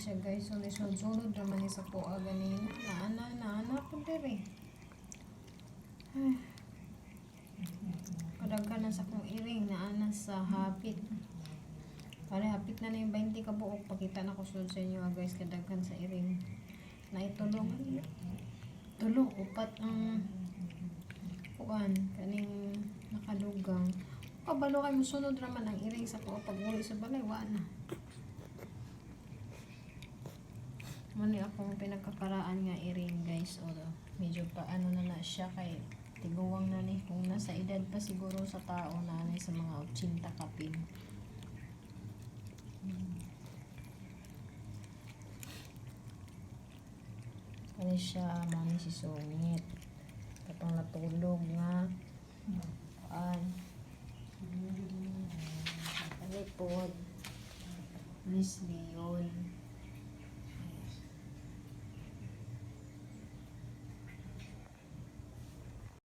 siya guys. So, nisunod-sunod naman niya sa kuha ganina. Naana, naana po diri. Ay. Kadaghan na sa kong iring. Naana sa hapit. Pare, hapit na na yung 20 ka buok. Pakita na ko sulod sa inyo ah, guys. Kadaghan sa iring. Na itulong. Tulong, upat ang kuan. Kaning nakadugang. Kabalo kay musunod raman ang iring sa kuha. Pag uli sa balay, wa na. Mani akong pinagkakaraan nga iring guys. O, medyo pa ano na na siya kay tiguwang na ni. Kung nasa edad pa siguro sa tao na ano, sa mga 80 kapin. Kani siya, mani si Sungit. Katong natulog nga. Kuan. Kani po. Miss Leon.